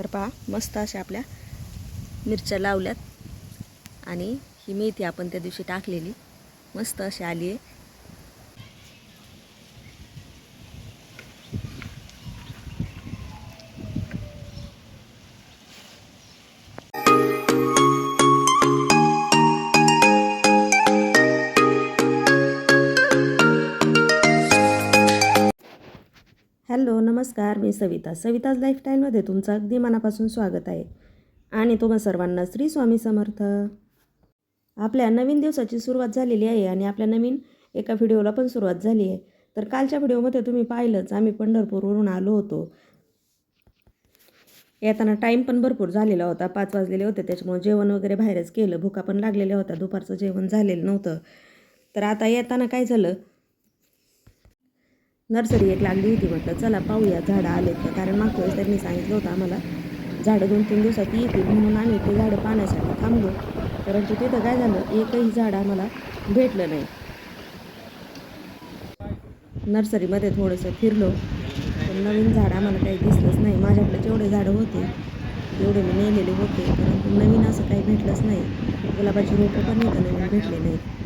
तर पहा मस्त अशा आपल्या मिरच्या लावल्यात. आणि ही मेथी आपण त्या दिवशी टाकलेली. मस्त अशी आली आहे. हॅलो नमस्कार मी सविता. सविताज लाईफस्टाईलमध्ये तुमचं अगदी मनापासून स्वागत आहे. आणि तुम्हा सर्वांना श्री स्वामी समर्थ. आपल्या नवीन दिवसाची सुरुवात झालेली आहे आणि आपल्या नवीन एका व्हिडिओला पण सुरुवात झाली आहे. तर कालच्या व्हिडिओमध्ये तुम्ही पाहिलंच आम्ही पंढरपूरवरून आलो होतो. येताना टाईम पण भरपूर झालेला होता पाच वाजलेले होते त्याच्यामुळे जेवण वगैरे बाहेरच केलं. भुका पण लागलेल्या होत्या दुपारचं जेवण झालेलं नव्हतं. तर आता येताना काय झालं नर्सरी एक लागली होती म्हटलं चला पाहूया झाडं आलेत का? कारण मागच्या वेळेस त्यांनी सांगितलं होतं आम्हाला झाडं दोन तीन दिवसात येतील म्हणून आम्ही ते झाडं पाण्यासाठी थांबलो. परंतु तिथं काय झालं एकही झाड आम्हाला भेटलं नाही. नर्सरीमध्ये थोडंसं फिरलो पण नवीन झाड आम्हाला काही दिसलंच नाही. माझ्याकडे जेवढे झाडं होते तेवढे मी नेलेले होते परंतु नवीन असं काही भेटलंच नाही. गुलाबाची रोपं पण इथं नवीन भेटले नाहीत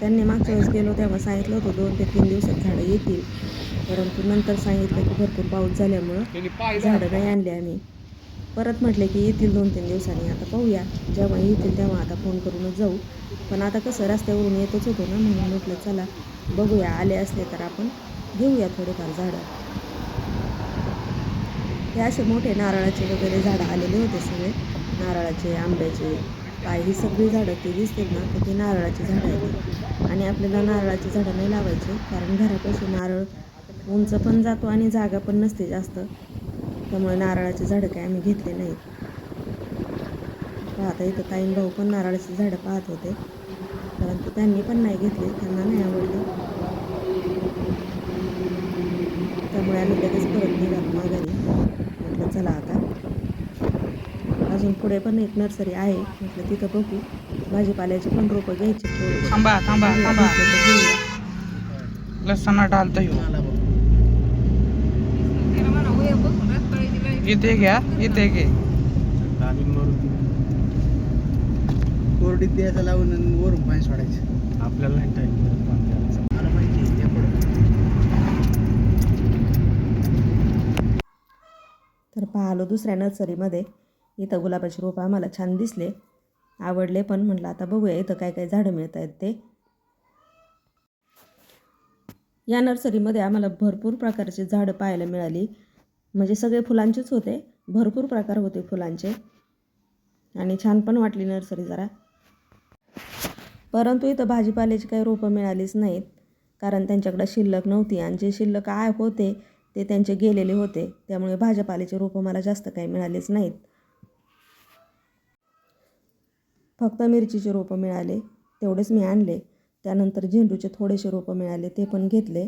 त्यांनी मागच्या वेळेस गेलो तेव्हा सांगितलं होतं दोन ते तीन दिवसात झाडं येतील. परंतु नंतर सांगितलं की भरपूर पाऊस झाल्यामुळं झाडं नाही आणले आम्ही. परत म्हटले की येतील दोन तीन दिवसांनी आता पाहूया. जेव्हा येतील तेव्हा आता फोन करूनच जाऊ. पण आता कसं रस्त्यावरून येतच होतो ना म्हणून म्हटलं चला बघूया आले असले तर आपण घेऊया थोडेफार झाडं. हे असे मोठे नारळाचे वगैरे झाडं आलेले होते सगळे. नारळाचे आंब्याचे ही सगळी झाडं ते दिसतील ना तर ती नारळाची झाडं आहेत. आणि आपल्याला नारळाची झाडं नाही लावायची कारण घरापासून नारळ उंच पण जातो आणि जागा पण नसते जास्त. त्यामुळे नारळाची झाडं काय आम्ही घेतले नाहीत. पाहता इथं ताईन भाऊ पण नारळाची झाडं पाहत होते. परंतु त्यांनी पण नाही घेतले त्यांना नाही आवडले. त्यामुळे आम्ही लगेच परत निघालो माघारी. म्हटलं चला आता. अजून पुढे पण एक नर्सरी आहे. म्हटलं तिथं बघू. भाजीपाल्याची पण रोपं घ्यायची. थोडी थांबा थांबा. थांबा लसणा डालता येऊ इथे घ्या इथे घे. कोरडीत द्यायचं लावून आणि वरून पाणी सोडायचं. आपल्याला नाही टाईम मला माहिती. तर पाहिलो दुसऱ्या नर्सरीमध्ये. इथं गुलाबाची रोपं आम्हाला छान दिसले. आवडले पण म्हटलं आता बघूया इथं काय काय झाडं मिळत आहेत ते. या नर्सरीमध्ये आम्हाला भरपूर प्रकारचे झाडं पाहायला मिळाली. म्हणजे सगळे फुलांचेच होते. भरपूर प्रकार होते फुलांचे. आणि छान पण वाटली नर्सरी जरा. परंतु इथं भाजीपाल्याची काही रोपं मिळालीच नाहीत. कारण त्यांच्याकडे शिल्लक नव्हती. आणि जे शिल्लक काय होते ते त्यांचे गेलेले होते. त्यामुळे भाजीपाल्याचे रोपं मला जास्त काही मिळालेच नाहीत. फक्त मिरचीचे रोपं मिळाले तेवढेच मी आणले. त्यानंतर झेंडूचे थोडेसे रोपं मिळाले ते पण घेतले.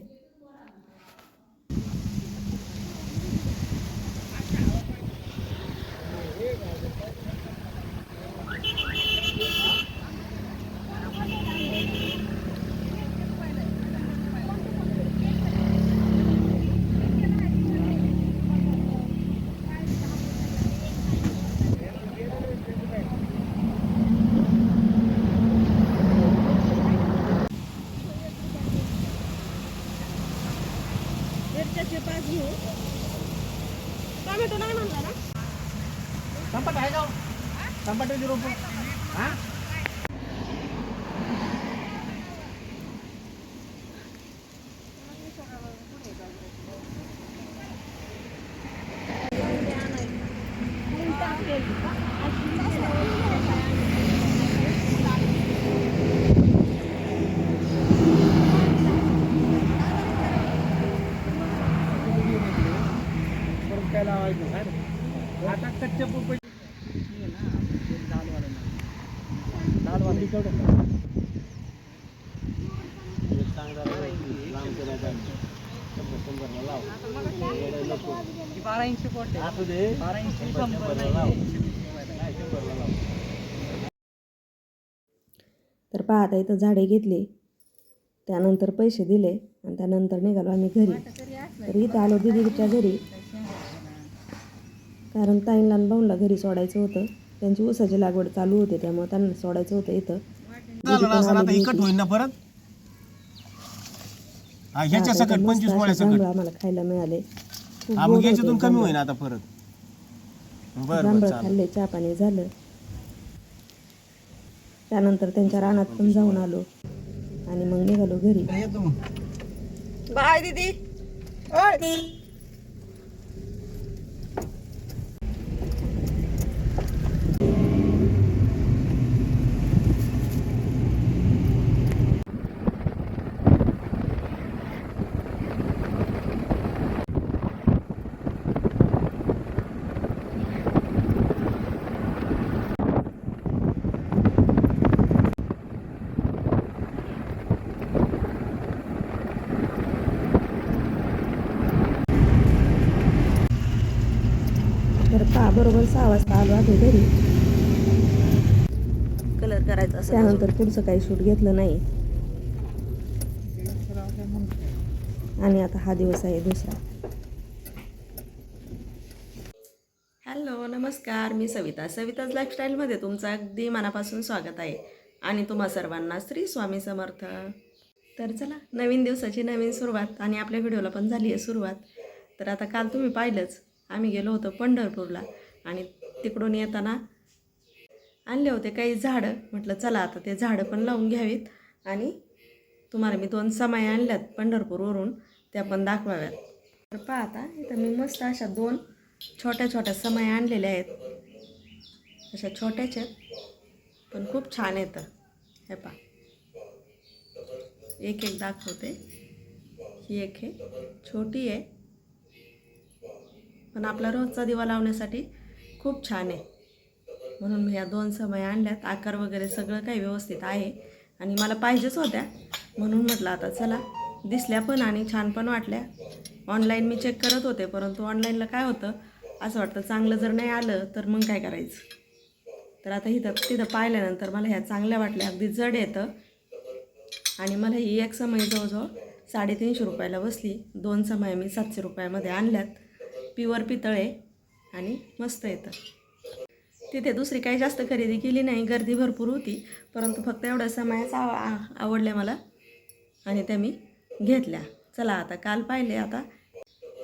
0.0 बारा इंची पोट असू दे बारा इंची शंभर तर पाहता इथं झाडे घेतली. त्यानंतर पैसे दिले आणि त्यानंतर निघालो आम्ही घरी. तर इथं आलो दिदीच्या घरी. कारण ताईंला आणि भाऊंला घरी सोडायचं होतं. त्यांची ऊसाची लागवड चालू होते त्यामुळे त्यांना सोडायचं होतं इथं. परत? आम्हाला खायला मिळाले. खूप हा गोड मग याच्यातून होते कमी. होईल आता परत. बरं बरं जांभळं चालेल. खाल्ले चहा पाणी झालं. त्यानंतर त्यांच्या रानात पण जाऊन आलो. आणि मग निघालो घरी. बाय दीदी. पहा बरोबर सहा वाजता आलो आम्ही घरी. कलर करायचा त्यानंतर पुढचं काही शूट घेतलं नाही. आणि आता हा दिवस आहे दुसरा. हॅलो नमस्कार मी सविता. सविताज लाईफस्टाईलमध्ये तुमचं अगदी मनापासून स्वागत आहे. आणि तुम्हा सर्वांना श्री स्वामी समर्थ. तर चला नवीन दिवसाची नवीन सुरुवात आणि आपल्या व्हिडिओला पण झाली आहे सुरुवात. तर आता काल तुम्ही पाहिलंच आम्ही गेलो होतो पंढरपूरला आणि तिकडून येताना आणले होते काही झाडं. म्हटलं चला आता ते झाडं पण लावून घ्यावीत आणि तुम्हाला मी दोन समाया आणल्यात पंढरपूरवरून त्या पण दाखवाव्यात. तर पहा आता इथं मी मस्त अशा दोन छोट्या छोट्या समाया आणलेल्या आहेत. अशा छोट्याच पण खूप छान येतं हे पहा. एक एक दाखवते. ही एक आहे छोटी आहे. पण आपला रोजचा दिवा लावण्यासाठी खूप छान आहे. म्हणून मी ह्या दोन समय आणल्यात. आकार वगैरे सगळं काही व्यवस्थित आहे. आणि मला पाहिजेच होत्या. म्हणून म्हटलं आता चला दिसल्या पण आणि छान पण वाटल्या. ऑनलाईन मी चेक करत होते परंतु ऑनलाईनला काय होतं? असं वाटतं चांगलं जर नाही आलं तर मग काय करायचं? तर आता इथं तिथं पाहिल्यानंतर मला ह्या चांगल्या वाटल्या. अगदी जड येतं. आणि मला ही एक समय जवळजवळ साडेतीनशे रुपयाला बसली. दोन समय मी सातशे रुपयामध्ये आणल्यात. प्युअर पितळे आणि मस्त येतं. तिथे दुसरी काही जास्त खरेदी केली नाही गर्दी भरपूर होती परंतु फक्त एवढ्या समायाच आव आवडल्या मला आणि त्या मी घेतल्या. चला आता काल पाहिले आता.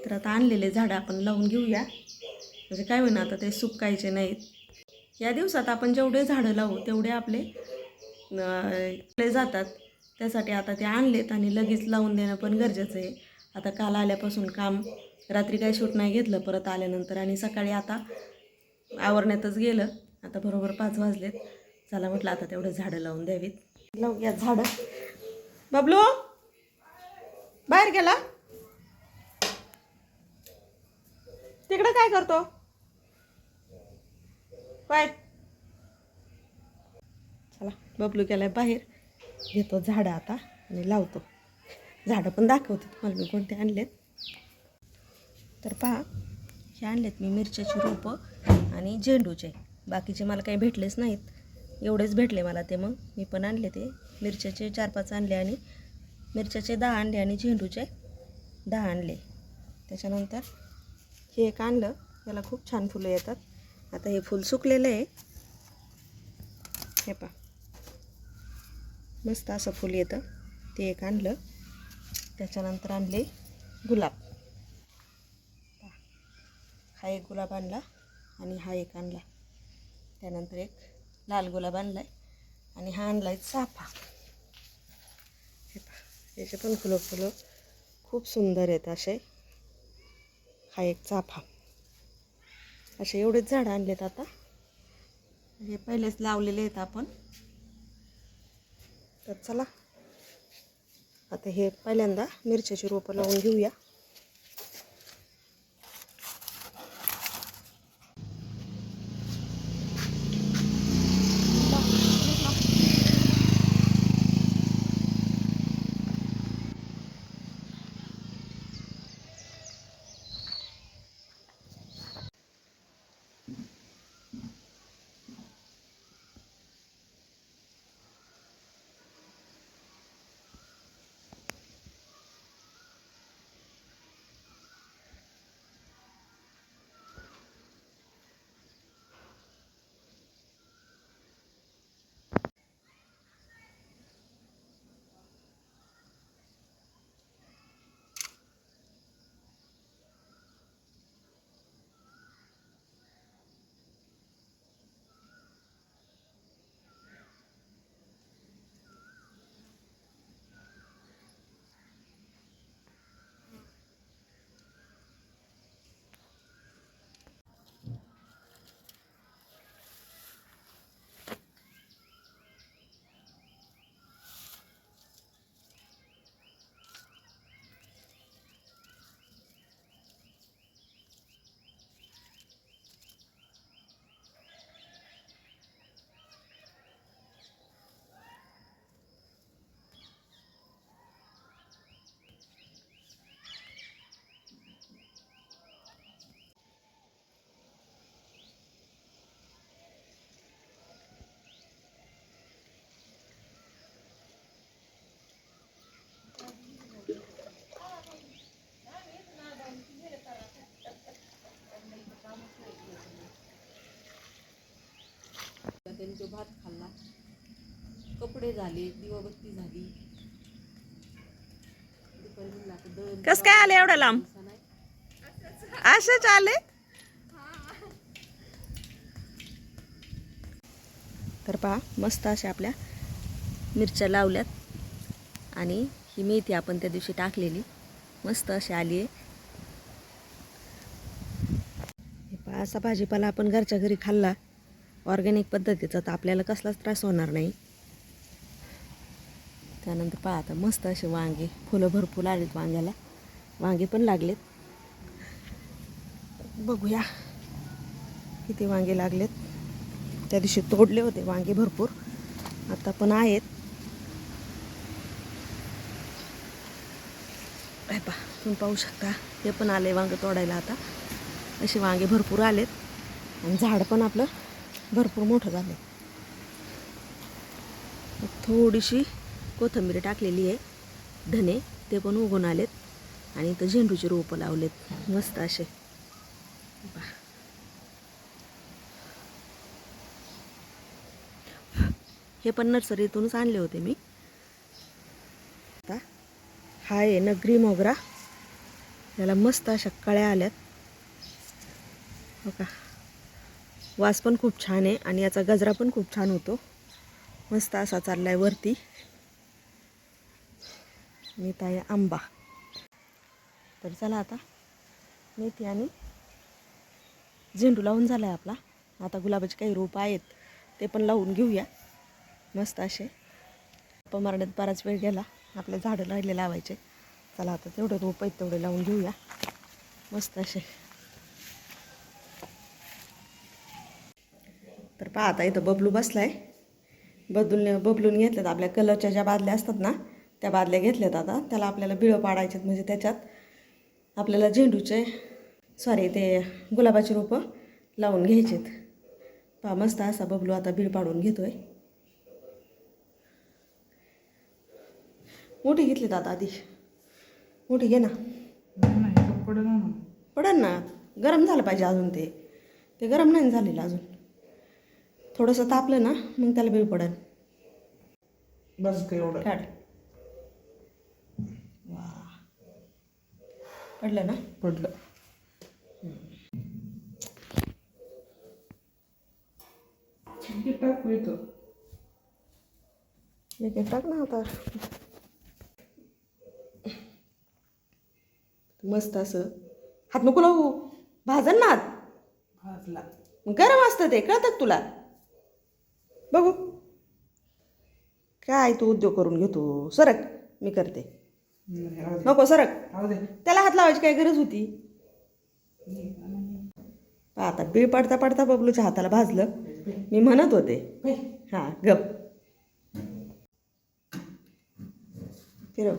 तर आता आणलेले झाडं आपण लावून घेऊया. म्हणजे काय होईना आता ते सुकायचे नाहीत. या दिवसात आपण जेवढे झाडं लावू तेवढे आपले आपले जातात. त्यासाठी आता ते आणलेत आणि लगेच लावून देणं पण गरजेचं आहे. आता काल आल्यापासून काम रात्री काही शूट नाही घेतलं परत आल्यानंतर आणि सकाळी आता आवरण्यातच गेलं. आता बरोबर पाच वाजलेत. चला म्हटलं आता तेवढं झाडं लावून द्यावीत. लावूया झाडं. बबलू बाहेर गेला. तिकडं काय करतो? बाहेर चला बबलू गेलाय बाहेर. घेतो झाडं आता आणि लावतो. झाडं पण दाखवते तुम्हाला मी कोणते आणलेत. तर पहा हे आणलेत मी मिरच्याची रोपं आणि झेंडूचे. बाकीचे मला काही भेटलेच नाहीत. एवढेच भेटले मला ते मग. मी पण आणले ते. मिरच्याचे चार पाच आणले आणि मिरच्याचे दहा आणले आणि झेंडूचे दहा आणले. त्याच्यानंतर हे एक आणलं. याला खूप छान फुलं येतात. आता हे फूल सुकलेलं आहे. हे पहा. मस्त असं फुल येतं. ते एक आणलं. त्याच्यानंतर आणले गुलाब. हा एक गुलाब आणला आणि हा एक आणला. त्यानंतर एक लाल गुलाब आणला आहे आणि हा आणला आहे चाफा. हे पहा याचे पण फुलं फुलं खूप सुंदर आहेत असे. हा एक चाफा. असे एवढेच झाडं आणलेत आता. हे पहिलेच लावलेले आहेत आपण. तर चला. आता हे पहिल्यांदा मिरच्याची रोपं लावून घेऊया. भात खाल्ला. कपडे झाले दिवाबत्ती झाली. कस काय आले एवढं लांब. असंच आले? तर पहा मस्त अशा आपल्या मिरच्या लावल्यात. आणि ही मेथी आपण त्या दिवशी टाकलेली. मस्त अशी आली आहे. हे पहा असा भाजीपाला आपण घरच्या घरी खाल्ला. ऑर्गॅनिक पद्धतीचा तर आपल्याला कसलाच त्रास होणार नाही. त्यानंतर पहा आता मस्त असे वांगे फुलं भरपूर आलीत वांग्याला. वांगे पण लागलेत. बघूया किती वांगे लागलेत. त्या दिवशी तोडले होते वांगे भरपूर. आता पण आहेत. काय पा तुम्ही पाहू शकता हे पण आले वांगे तोडायला आता. असे वांगे भरपूर आलेत. आणि झाड पण आपलं भरपूर मोठं झालं थोडीशी कोथिंबीर टाकलेली आहे. धने ते पण उगून आलेत. आणि इथं झेंडूचे रोपं लावलेत. मस्त असे. हे पण नर्सरीतूनच आणले होते मी. आता हा आहे नगरी मोगरा. याला मस्त अशा कळ्या आल्यात. हो का वास पण खूप छान आहे आणि याचा गजरा पण खूप छान होतो. मस्त असा चालला आहे वरती. नेता आहे आंबा. तर चला आता मेथी आणि झेंडू लावून झाला आहे आपला. आता गुलाबाचे काही रोपं आहेत ते पण लावून घेऊया. मस्त असे. मारण्यात बराच वेळ गेला. आपले झाडं राहिले लावायचे. चला आता तेवढे रोपं आहेत तेवढे लावून घेऊया. मस्त असे. तर पहा आता इथं बबलू बसलाय. बदलून बबलून घेतल्यात आपल्या कलरच्या ज्या बादल्या असतात ना त्या बादल्या घेतल्यात आता. त्याला आपल्याला बिळं पाडायचे म्हणजे त्याच्यात आपल्याला झेंडूचे सॉरी ते गुलाबाची रोपं लावून घ्यायचेत. पहा मस्त असा बबलू आता बीळ पाडून घेतोय. मोठी घेतली आता आधी. मोठी घे ना. नाही पडलं ना पडन ना. गरम झालं पाहिजे अजून ते. ते गरम नाही झालेलं अजून. थोडंसं तापलं ना मग त्याला बीळ पडन बस एवढं. काढ. वा. पडलं ना? पडलं. टाकू इथं एक एक टाक ना आता. मस्त असं. हात नको लावू. भाजन ना हात. भाजला. मग गरम असतं ते कळतं तुला? बघू. काय तू उद्योग करून घेतो? सरक मी करते. नको सरक. त्याला हात लावायची काय गरज होती. पहा आता बीळ पडता पडता बबलूच्या हाताला भाजलं. मी म्हणत होते. हां गप. फिरव.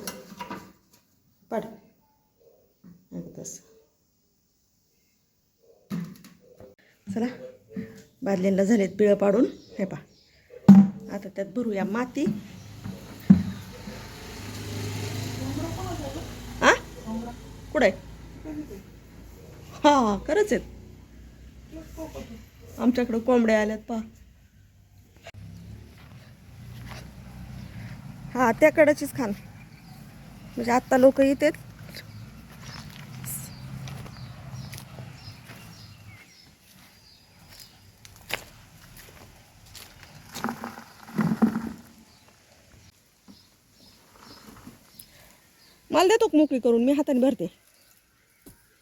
पड. तस. चला. बादलीला झालेत पिळं पाडून. हे पा आता त्यात भरूया. माती. हा कुठे आहे? हा खरंच आहेत. आमच्याकडं कोंबड्या आल्यात पा हा त्याकडचीच खान. म्हणजे आत्ता लोक येतात. मला देतो मोकळी करून? मी हाताने भरते.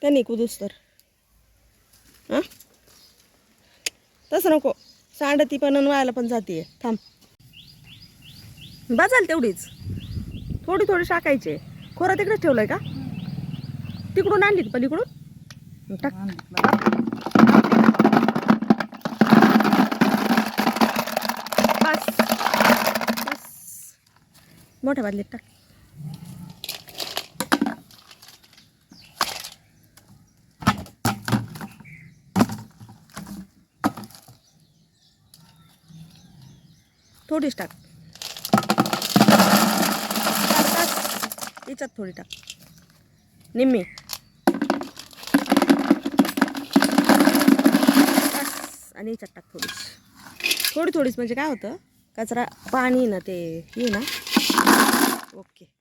त्यांनी कुदूस तर. हां? तसं नको. सांडती पण आणि व्हायला पण जाते थांब. बाजाल तेवढीच. थोडी थोडी टाकायचे खोरा तिकडेच ठेवलंय का? तिकडून आणली पण पलीकडून? टाक. बस. बस. मोठ्या बादलीत टाक. थोडीच टाक. टाक, याच्यात थोडी टाक. निम्मी. आणि याच्यात टाक थोडीच. थोडी थोडीच म्हणजे काय होतं? कचरा पाणी ना ते ये ना. ओके.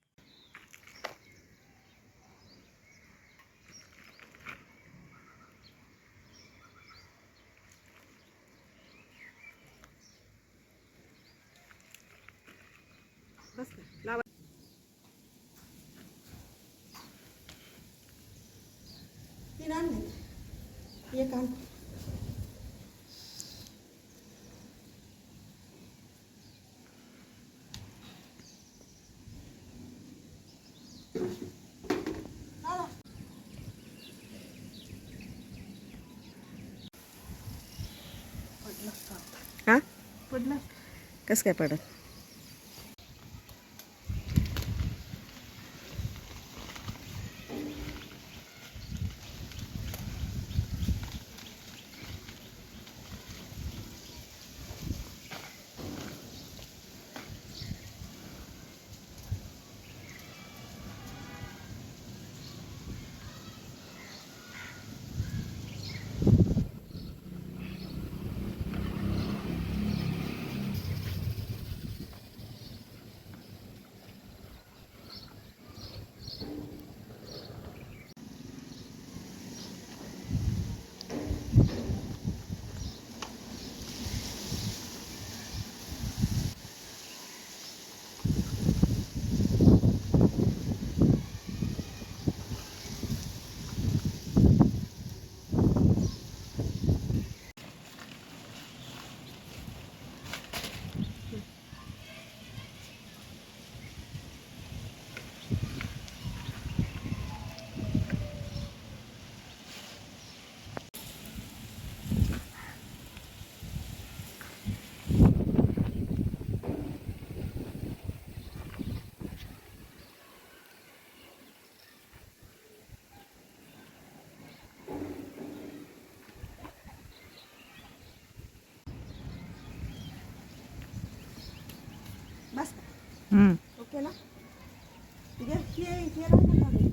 आणले एक आण हा पडला कसं काय पडत ओके ना ठीक आहे राहिलं का रे?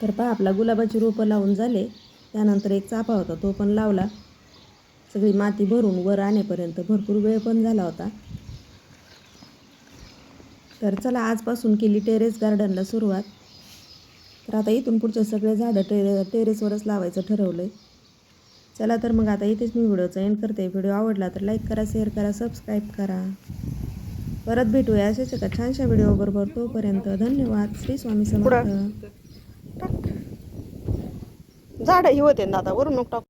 तर पहा आपला गुलाबाची रोपं लावून झाले. त्यानंतर एक चाफा होता तो पण लावला. सगळी माती भरून वर आणेपर्यंत भरपूर वेळ पण झाला होता. तर चला आजपासून केली टेरेस गार्डनला सुरुवात. तर आता इथून पुढचे सगळे झाडं टेरे टेरेसवरच लावायचं ठरवलं आहे चला तर मग आता इथेच मी व्हिडिओचा एंड करते. व्हिडिओ आवडला तर लाईक करा शेअर करा सबस्क्राईब करा. परत भेटूया असेच एका छानशा व्हिडिओबरोबर तोपर्यंत धन्यवाद. श्री स्वामी समर्थ. झाडं ही होते ना आता वरून टाक